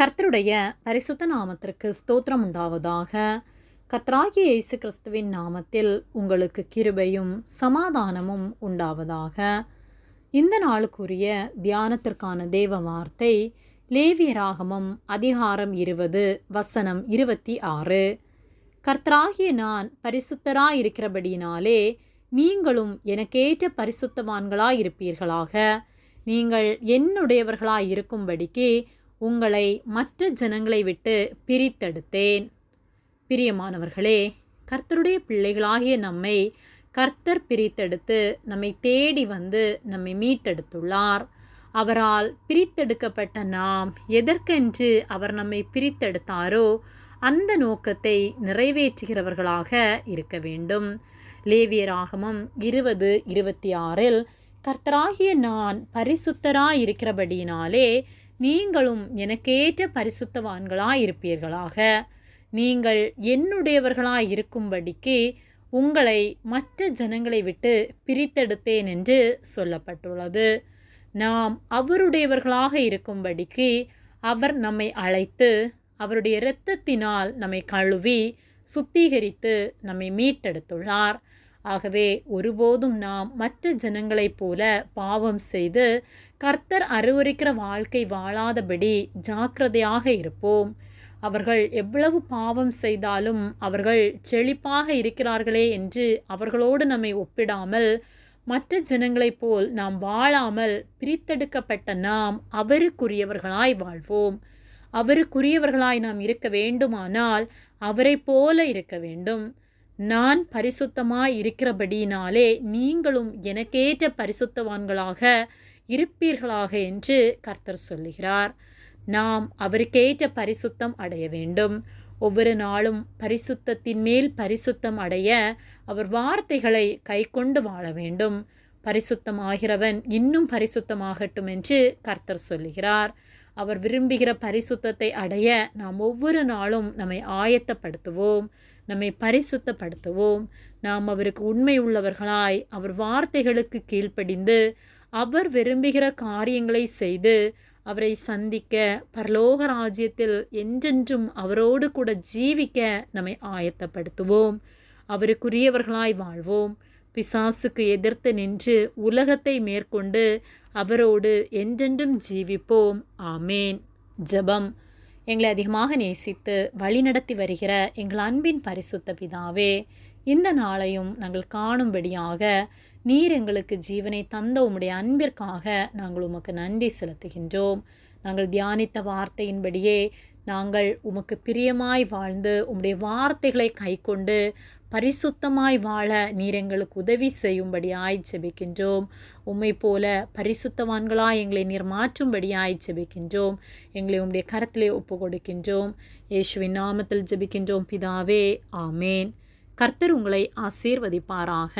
கர்த்தருடைய பரிசுத்த நாமத்திற்கு ஸ்தோத்திரம் உண்டாவதாக. கர்த்தராகிய இயேசு கிறிஸ்துவின் நாமத்தில் உங்களுக்கு கிருபையும் சமாதானமும் உண்டாவதாக. இந்த நாளுக்குரிய தியானத்திற்கான தேவ வார்த்தை லேவியராகமம் அதிகாரம் இருபது வசனம் இருபத்தி ஆறு. கர்த்தராகிய நான் பரிசுத்தராயிருக்கிறபடியினாலே நீங்களும் எனக்கேற்ற பரிசுத்தவான்களாயிருப்பீர்களாக. நீங்கள் என்னுடையவர்களாயிருக்கும்படிக்கு உங்களை மற்ற ஜனங்களை விட்டு பிரித்தெடுத்தேன். பிரியமானவர்களே கர்த்தருடைய பிள்ளைகளாகிய நம்மை கர்த்தர் பிரித்தெடுத்து நம்மை தேடி வந்து நம்மை மீட்டெடுத்துள்ளார். அவரால் பிரித்தெடுக்கப்பட்ட நாம் எதற்கென்று அவர் நம்மை பிரித்தெடுத்தாரோ அந்த நோக்கத்தை நிறைவேற்றுகிறவர்களாக இருக்க வேண்டும். லேவியராகமம் இருபது இருபத்தி ஆறில் கர்த்தராகிய நான் பரிசுத்தராயிருக்கிறபடியினாலே நீங்களும் எனக்கேற்ற பரிசுத்தவான்களாய் இருப்பீர்களாக நீங்கள் என்னுடையவர்களாய் இருக்கும்படிக்கு உங்களை மற்ற ஜனங்களை விட்டு பிரித்தெடுத்தேன் என்று சொல்லப்பட்டுள்ளது. நாம் அவருடையவர்களாக இருக்கும்படிக்கு அவர் நம்மை அழைத்து அவருடைய இரத்தத்தினால் நம்மை கழுவி சுத்திகரித்து நம்மை மீட்டெடுத்துள்ளார். ஆகவே ஒருபோதும் நாம் மற்ற ஜனங்களைப் போல பாவம் செய்து கர்த்தர் அறிவுரைக்கிற வாழ்க்கை வாழாதபடி ஜாக்கிரதையாக இருப்போம். அவர்கள் எவ்வளவு பாவம் செய்தாலும் அவர்கள் செழிப்பாக இருக்கிறார்களே என்று அவர்களோடு நம்மை ஒப்பிடாமல் மற்ற ஜனங்களைப் போல் நாம் வாழாமல் பிரித்தெடுக்கப்பட்ட நாம் அவருக்குரியவர்களாய் வாழ்வோம். அவருக்குரியவர்களாய் நாம் இருக்க வேண்டுமானால் அவரை போல இருக்க வேண்டும். நான் பரிசுத்தமாய் இருக்கிறபடியினாலே நீங்களும் எனக்கேற்ற பரிசுத்தவான்களாக இருப்பீர்களாக என்று கர்த்தர் சொல்லுகிறார். நாம் அவருக்கேற்ற பரிசுத்தம் அடைய வேண்டும். ஒவ்வொரு நாளும் பரிசுத்தத்தின் மேல் பரிசுத்தம் அடைய அவர் வார்த்தைகளை கை கொண்டு வாழ வேண்டும். பரிசுத்தமாகிறவன் இன்னும் பரிசுத்தமாகட்டும் என்று கர்த்தர் சொல்லுகிறார். அவர் விரும்புகிற பரிசுத்தத்தை அடைய நாம் ஒவ்வொரு நாளும் நம்மை ஆயத்தப்படுத்துவோம் நம்மை பரிசுத்தப்படுத்துவோம். நாம் அவருக்கு உண்மை உள்ளவர்களாய் அவர் வார்த்தைகளுக்கு கீழ்ப்படிந்து அவர் விரும்புகிற காரியங்களை செய்து அவரை சந்திக்க பரலோக ராஜ்யத்தில் என்றென்றும் அவரோடு கூட ஜீவிக்க நம்மை ஆயத்தப்படுத்துவோம். அவருக்குரியவர்களாய் வாழ்வோம். பிசாசுக்கு எதிர்த்து நின்று உலகத்தை மேற்கொண்டு அவரோடு என்றென்றும் ஜீவிப்போம். ஆமேன். ஜபம். எங்களை அதிகமாக நேசித்து வழிநடத்தி வருகிற எங்கள் அன்பின் பரிசுத்த பிதாவே இந்த நாளையும் நாங்கள் காணும்படியாக நீர் எங்களுக்கு ஜீவனை தந்த உம்முடைய அன்பிற்காக நாங்கள் உமக்கு நன்றி செலுத்துகின்றோம். நாங்கள் தியானித்த வார்த்தையின்படியே நாங்கள் உமக்கு பிரியமாய் வாழ்ந்து உம்முடைய வார்த்தைகளை கைக்கொண்டு பரிசுத்தமாய் வாழ நீர் எங்களுக்கு உதவி செய்யும்படி ஆய்ச்சபிக்கின்றோம் உம்மை போல பரிசுத்தவான்களாய் எங்களை நீர் மாற்றும்படி ஆய்ச்சபிக்கின்றோம் எங்களை உம்முடைய கரத்திலே ஒப்பு கொடுக்கின்றோம் இயேசுவின் நாமத்தில் ஜெபிக்கின்றோம். பிதாவே ஆமேன். கர்த்தர் உங்களை ஆசீர்வதிப்பாராக.